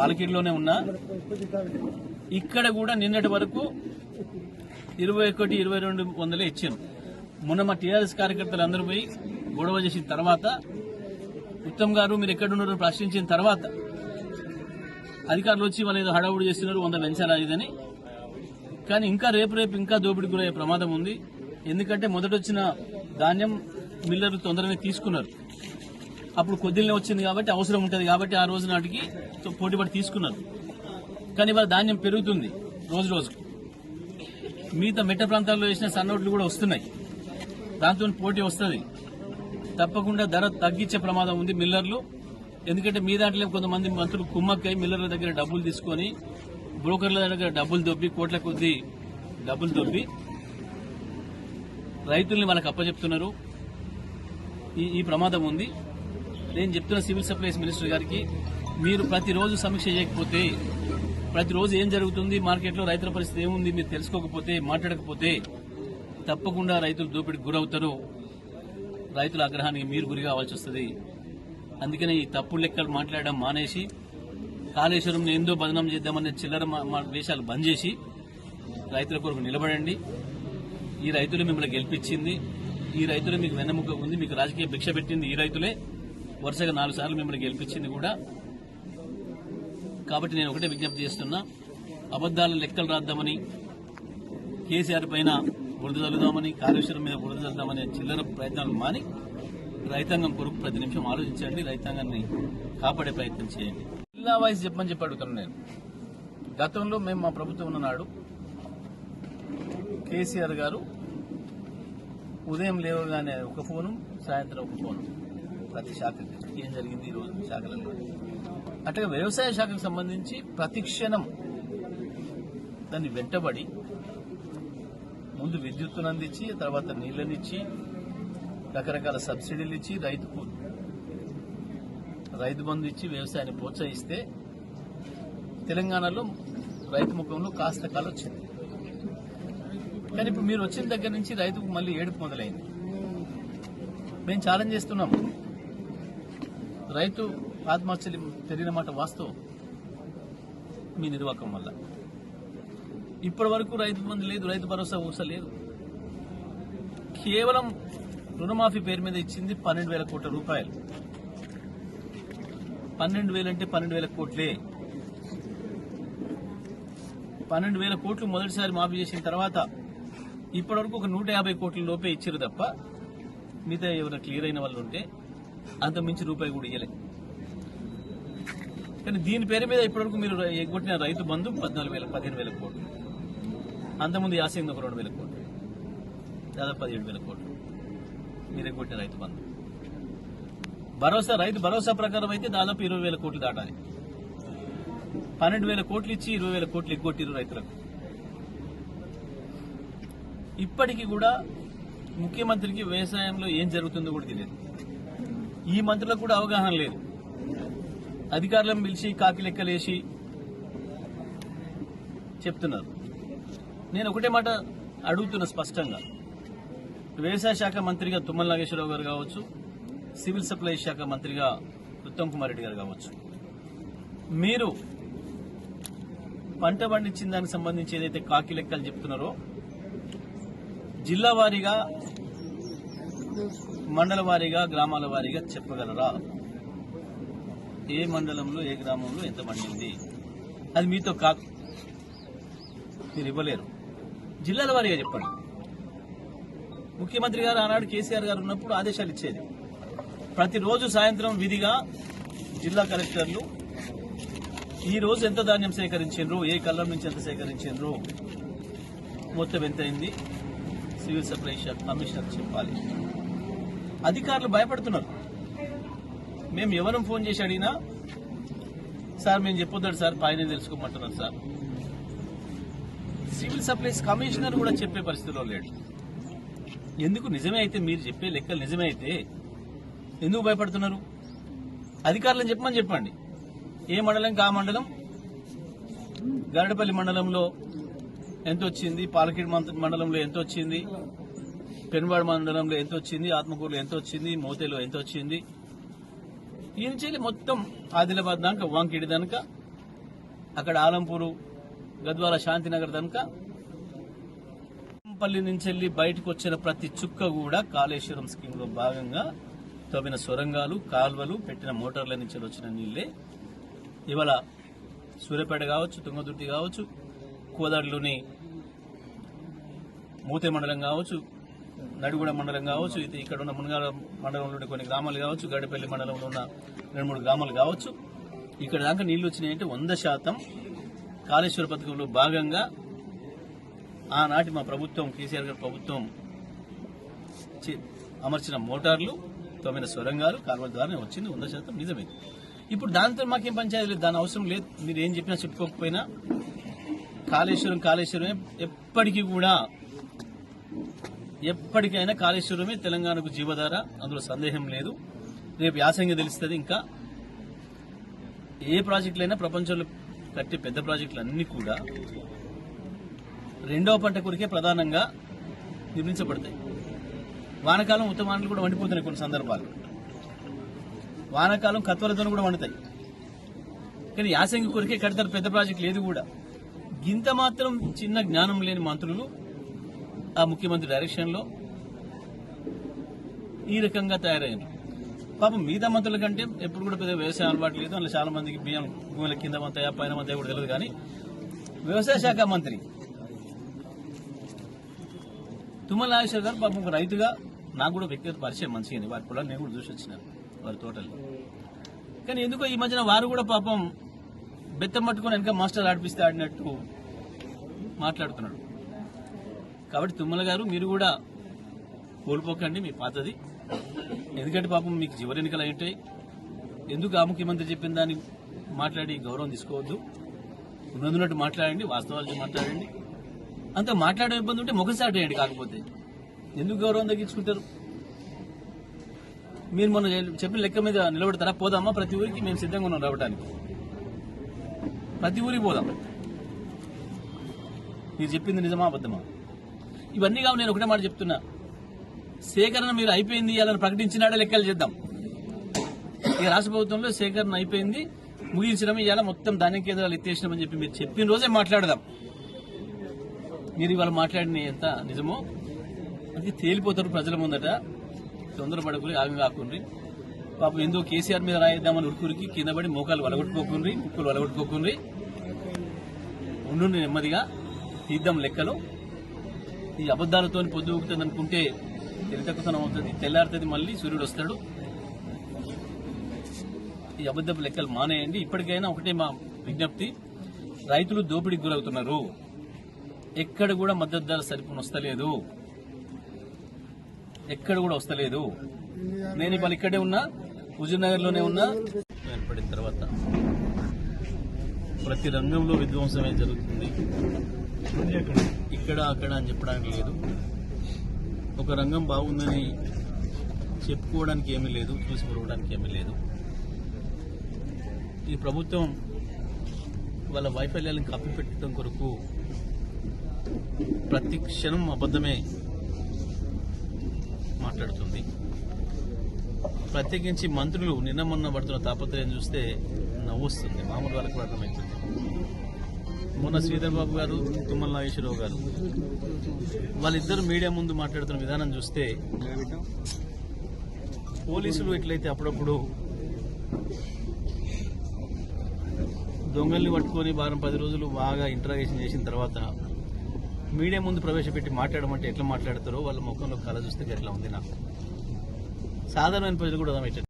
పాలకీడులోనే ఉన్నా ఇక్కడ కూడా నిన్నటి వరకు ఇరవై ఒకటి ఇరవై రెండు వందలే ఇచ్చాను మొన్న మా టీఆర్ఎస్ కార్యకర్తలు అందరూ పోయి గొడవ చేసిన తర్వాత ఉత్తమ్ గారు మీరు ఎక్కడున్నారో ప్రశ్నించిన తర్వాత అధికారులు వచ్చి వాళ్ళు ఏదో హడావుడి చేస్తున్నారు వంద పెంచాలా ఇదని. కానీ ఇంకా రేపు రేపు ఇంకా దోపిడీ గురయ్యే ప్రమాదం ఉంది. ఎందుకంటే మొదట వచ్చిన ధాన్యం మిల్లర్లు తొందరగా తీసుకున్నారు. అప్పుడు కొద్దిలనే వచ్చింది కాబట్టి అవసరం ఉంటుంది కాబట్టి ఆ రోజు నాటికి పోటీపడి తీసుకున్నారు. కానీ ఇవాళ ధాన్యం పెరుగుతుంది రోజు రోజు. మిగతా మెట్ట ప్రాంతాల్లో వేసిన సన్నోట్లు కూడా వస్తున్నాయి. దాంతో పోటీ వస్తుంది. తప్పకుండా ధర తగ్గించే ప్రమాదం ఉంది మిల్లర్లు. ఎందుకంటే మీ దాంట్లో కొంతమంది మంత్రులు కుమ్మక్కై మిల్లర్ల దగ్గర డబ్బులు తీసుకొని బ్రోకర్ల దగ్గర డబ్బులు దొబ్బి కోట్ల కొద్దీ డబ్బులు దొబ్బి రైతుల్ని వాళ్ళకి అప్పచెప్తున్నారు ఈ ఈ ప్రమాదం ఉంది. నేను చెప్తున్న సివిల్ సప్లైస్ మినిస్టర్ గారికి మీరు ప్రతిరోజు సమీక్ష చేయకపోతే ప్రతిరోజు ఏం జరుగుతుంది? మార్కెట్లో రైతుల పరిస్థితి ఏముంది? మీరు తెలుసుకోకపోతే మాట్లాడకపోతే తప్పకుండా రైతులు దోపిడికి గురవుతారు. రైతుల ఆగ్రహానికి మీరు గురి కావాల్సి వస్తుంది. అందుకనే ఈ తప్పుడు లెక్కలు మాట్లాడడం మానేసి కాళేశ్వరం ఏందో బదనం చేద్దామనే చిల్లర మా వేషాలు బంద్ చేసి రైతుల కొరకు నిలబడండి. ఈ రైతులు మిమ్మల్ని గెలిపించింది. ఈ రైతులు మీకు వెన్నెముక ఉంది మీకు రాజకీయ భిక్ష పెట్టింది ఈ రైతులే. వరుసగా నాలుగు సార్లు మిమ్మల్ని గెలిపించింది కూడా. కాబట్టి నేను ఒకటే విజ్ఞప్తి చేస్తున్నా అబద్దాల లెక్కలు రాద్దామని కేసీఆర్ పైన బురద చల్లుదామని కాళేశ్వరం మీద బురద చల్లుదామని చిల్లర ప్రయత్నాలు మాని రైతాంగం కొరకు ప్రతి నిమిషం ఆలోచించండి రైతాంగాన్ని కాపాడే ప్రయత్నం చేయండి. జిల్లా వైజ్ చెప్పమని చెప్పి అడుగుతాను నేను. గతంలో మేము మా ప్రభుత్వం ఉన్ననాడు కేసీఆర్ గారు ఉదయం లేవగానే ఒక ఫోను సాయంత్రం ఒక ఫోను. ప్రతి శాఖకి ఏం జరిగింది ఈ రోజు శాఖలలో అట్లాగే వ్యవసాయ శాఖకు సంబంధించి ప్రతి క్షణం దాన్ని వెంటబడి ముందు విద్యుత్తును అందించి తర్వాత నీళ్ళనిచ్చి రకరకాల సబ్సిడీలు ఇచ్చి రైతుకు రైతు బంధు ఇచ్చి వ్యవసాయాన్ని ప్రోత్సహిస్తే తెలంగాణలో రైతు ముఖంలో కాస్త కాలు వచ్చింది. కానీ ఇప్పుడు మీరు వచ్చిన దగ్గర నుంచి రైతుకు మళ్ళీ ఏడుపు మొదలైంది. మేము ఛాలెంజ్ చేస్తున్నాం. రైతు ఆత్మహత్యలు పెరిగిన మాట వాస్తవం మీ నిర్వాహకం వల్ల. ఇప్పటి వరకు రైతు బంధు లేదు రైతు భరోసా ఊస లేదు. కేవలం రుణమాఫీ పేరు మీద ఇచ్చింది పన్నెండు వేల కోట్ల రూపాయలు. పన్నెండు వేలు అంటే పన్నెండు వేల కోట్లే. పన్నెండు వేల కోట్లు మొదటిసారి మాఫీ చేసిన తర్వాత ఇప్పటివరకు ఒక నూట యాభై కోట్ల లోపే ఇచ్చారు తప్ప మిగతా ఎవరైనా క్లియర్ అయిన వాళ్ళు ఉంటే అంత మించి రూపాయి కూడా ఇయ్యలే. కానీ దీని పేరు మీద ఇప్పటివరకు మీరు ఎగ్గొట్టిన రైతు బంధు పద్నాలుగు వేల పదిహేను వేల కోట్లు. అంతకుముందు యాసింగ్ ఒక రెండు వేల కోట్లు. దాదాపు పదిహేడు వేల కోట్లు మీరు ఎగ్గొట్టిన రైతు బంధు. భరోసా రైతు భరోసా ప్రకారం అయితే దాదాపు ఇరవై వేల కోట్లు దాటాలి. పన్నెండు వేల కోట్లు ఇచ్చి ఇరవై వేల కోట్లు ఎగ్గొట్టిరు రైతులకు. ఇప్పటికీ కూడా ముఖ్యమంత్రికి వ్యవసాయంలో ఏం జరుగుతుందో కూడా తెలియదు. ఈ మంత్రులకు కూడా అవగాహన లేదు. అధికారులను పిలిచి కాకి లెక్కలేసి చెప్తున్నారు. నేను ఒకటే మాట అడుగుతున్నా స్పష్టంగా. వ్యవసాయ శాఖ మంత్రిగా తుమ్మల నాగేశ్వరరావు గారు కావచ్చు సివిల్ సప్లై శాఖ మంత్రిగా ఉత్తమ్ కుమార్ రెడ్డి గారు కావచ్చు. మీరు పంట పండించిన దానికి సంబంధించి ఏదైతే కాకి లెక్కలు చెప్తున్నారో జిల్లా వారీగా మండల వారీగా గ్రామాల వారీగా చెప్పగలరా? ఏ మండలంలో ఏ గ్రామంలో ఎంత పండింది అది మీతో కాదు మీరు ఇవ్వలేరు. జిల్లాల వారీగా చెప్పండి. ముఖ్యమంత్రి గారు ఆనాడు కేసీఆర్ గారు ఉన్నప్పుడు ఆదేశాలు ఇచ్చేది. ప్రతిరోజు సాయంత్రం విధిగా జిల్లా కలెక్టర్లు ఈ రోజు ఎంత ధాన్యం సేకరించారు ఏ కళ్ళం నుంచి ఎంత సేకరించారు మొత్తం ఎంతైంది సివిల్ సప్లై శాఖ కమిషనర్ చెప్పాలి. అధికారులు భయపడుతున్నారు. మేము ఎవరం ఫోన్ చేసి అడిగినా సార్ మేము చెప్పొద్దాడు సార్ పైన తెలుసుకోమంటున్నారు సార్. సివిల్ సప్లైస్ కమిషనర్ కూడా చెప్పే పరిస్థితిలో లేడు. ఎందుకు నిజమే అయితే మీరు చెప్పే లెక్కలు నిజమే అయితే ఎందుకు భయపడుతున్నారు? అధికారులను చెప్పమని చెప్పండి. ఏ మండలం కా మండలం? గరడపల్లి మండలంలో ఎంత వచ్చింది పాలకేడు మండలంలో ఎంత వచ్చింది పెనుబాడు మండలంలో ఎంత వచ్చింది ఆత్మకూరులో ఎంత వచ్చింది మోతేలో ఎంత వచ్చింది ఈ చెల్లి మొత్తం ఆదిలాబాద్ దాకా వాంకిడి దాకా అక్కడ ఆలంపూరు గద్వాల శాంతినగర్ కనుక పల్లి నుంచి వెళ్ళి బయటకు వచ్చిన ప్రతి చుక్క కూడా కాళేశ్వరం స్కీమ్లో భాగంగా తవ్విన సొరంగాలు కాల్వలు పెట్టిన మోటార్ల నుంచి వచ్చిన నీళ్ళే ఇవాళ సూర్యాపేట కావచ్చు తుంగదుర్తి కావచ్చు కోదాడిలోని మూతే మండలం కావచ్చు నడిగూడ మండలం కావచ్చు ఇది ఇక్కడ ఉన్న మునగాల మండలంలోని కొన్ని గ్రామాలు కావచ్చు గడిపల్లి మండలంలో ఉన్న రెండు మూడు గ్రామాలు కావచ్చు ఇక్కడ దాకా నీళ్ళు వచ్చినాయంటే వంద శాతం కాళేశ్వర పథకంలో భాగంగా ఆనాటి మా ప్రభుత్వం కేసీఆర్ గారి ప్రభుత్వం చే- అమర్చిన మోటార్లు తొమ్మిది సొరంగాలు కాలువల ద్వారానే వచ్చింది వంద శాతం నిజమే. ఇప్పుడు దాంతో మాకేం పంచాయతీ లేదు దాని అవసరం లేదు మీరు ఏం చెప్పినా చెప్పుకోకపోయినా కాళేశ్వరం కాళేశ్వరమే ఎప్పటికీ కూడా ఎప్పటికైనా కాళేశ్వరమే తెలంగాణకు జీవధార. అందులో సందేహం లేదు. రేపు యాసంగి తెలుస్తుంది ఇంకా. ఏ ప్రాజెక్టులైనా ప్రపంచంలో కట్టే పెద్ద ప్రాజెక్టులు అన్ని కూడా రెండవ పంట కొరికే ప్రధానంగా నిర్మించబడతాయి. వానకాలం ఉత్తమానాలు కూడా వండిపోతున్నాయి కొన్ని సందర్భాలు వానాకాలం కత్వలతో కూడా వండుతాయి. కానీ యాసంగి కొరికే కడతారు పెద్ద ప్రాజెక్టులు ఏది కూడా. ఇంత మాత్రం చిన్న జ్ఞానం లేని మంత్రులు ఆ ముఖ్యమంత్రి డైరెక్షన్లో ఈ రకంగా తయారయ్యారు పాపం మిగతా మంత్రుల కంటే ఎప్పుడు కూడా పెద్ద వ్యవసాయం అలవాటు లేదు. అందులో చాలా మందికి బియ్యం భూముల కింద మంతయా పైన మంతయా కూడా తెలియదు కానీ వ్యవసాయ శాఖ మంత్రి తుమ్మల నాగేశ్వర గారు పాపం ఒక రైతుగా నాకు కూడా వ్యక్తిగత పరిచయం మంచిగా వారి పొలాన్ని నేను కూడా చూసి వచ్చినాను వారి తోటలు కానీ ఎందుకో ఈ మధ్యన వారు కూడా పాపం బెత్తం పట్టుకొని వెనక మాస్టర్ ఆడిపిస్తే ఆడినట్టు మాట్లాడుతున్నాడు. కాబట్టి తుమ్మల గారు మీరు కూడా కోల్పోకండి మీ పాతది. ఎందుకంటే పాపం మీకు చివరి ఎన్నికలు అయి ఎందుకు ఆ ముఖ్యమంత్రి చెప్పిన దాన్ని మాట్లాడి గౌరవం తీసుకోవద్దు? ఉన్నందున్నట్టు మాట్లాడండి వాస్తవాలు మాట్లాడండి. అంత మాట్లాడే ఇబ్బంది ఉంటే ముఖం సాటేయండి కాకపోతే. ఎందుకు గౌరవం తగ్గించుకుంటారు? మీరు మొన్న చెప్పిన లెక్క మీద నిలబడతారా? పోదామా? ప్రతి ఊరికి మేము సిద్ధంగా ఉన్నాం రావడానికి ప్రతి ఊరికి పోదాం. మీరు చెప్పింది నిజమా అబద్ధమా? ఇవన్నీ కావు నేను ఒకటే మాట చెప్తున్నా. సేకరణ మీరు అయిపోయింది అలా ప్రకటించినాడే లెక్కలు చేద్దాం. ఇక రాష్ట్ర ప్రభుత్వంలో సేకరణ అయిపోయింది ముగించడం ఇవాళ మొత్తం ధాన్యం కేంద్రాలు ఎత్తేసినామని చెప్పి మీరు చెప్పిన రోజే మాట్లాడదాం. మీరు ఇవాళ మాట్లాడిన ఎంత నిజమో? అది తేలిపోతారు ప్రజల ముందట. తొందరపడకుని ఆమె కాకుండ్రి పాపం ఎందుకు కేసీఆర్ మీద రాయిద్దామని ఉరుకురికి కింద పడి మోకాలు వలగొట్టుకోకుండ్రి ముక్కులు వలగొట్టుకోకుండ్రి ఉండు నెమ్మదిగా తీద్దాం లెక్కలు. ఈ అబద్దాలతో పొద్దు ఊగుతుంది అనుకుంటే తెలితక్కుతనం అవుతుంది తెల్లారుతుంది మళ్ళీ సూర్యుడు వస్తాడు. ఈ అబద్ధపు లెక్కలు మానేయండి. ఇప్పటికైనా ఒకటే మా విజ్ఞప్తి రైతులు దోపిడీకి గురవుతున్నారు. ఎక్కడ కూడా మద్దతు ధర సరిపోని వస్తలేదు. ఎక్కడ కూడా వస్తలేదు. నేను ఇవాళ ఇక్కడే ఉన్నా హుజూర్నగర్లోనే ఉన్నా. ఏర్పడిన తర్వాత ప్రతి రంగంలో విధ్వంసమే జరుగుతుంది. ఇక్కడ అక్కడ అని చెప్పడానికి లేదు. ఒక రంగం బాగుందని చెప్పుకోవడానికి ఏమీ లేదు చూసి మురవడానికి ఏమీ లేదు. ఈ ప్రభుత్వం వాళ్ళ వైఫల్యాలను కప్పిపెట్టడం కొరకు ప్రతి క్షణం అబద్ధమే మాట్లాడుతుంది. ప్రత్యేకించి మంత్రులు నిన్న మొన్న పడుతున్న తాపత్రయం చూస్తే నవ్వొస్తుంది. మామూలు వాళ్ళకి అర్థమవుతుంది మొన్న శ్రీధర్ బాబు గారు తుమ్మల నాగేశ్వరరావు గారు. వాళ్ళిద్దరు మీడియా ముందు మాట్లాడుతున్న విధానం చూస్తే పోలీసులు ఎట్లయితే అప్పుడప్పుడు దొంగల్ని పట్టుకొని వారం పది రోజులు బాగా ఇంటరాగేషన్ చేసిన తర్వాత మీడియా ముందు ప్రవేశపెట్టి మాట్లాడమంటే ఎట్లా మాట్లాడతారో వాళ్ళ ముఖంలో కళ చూస్తే ఎట్లా ఉంది నాకు. సాధారణమైన ప్రజలు కూడా అర్థమవుతుంది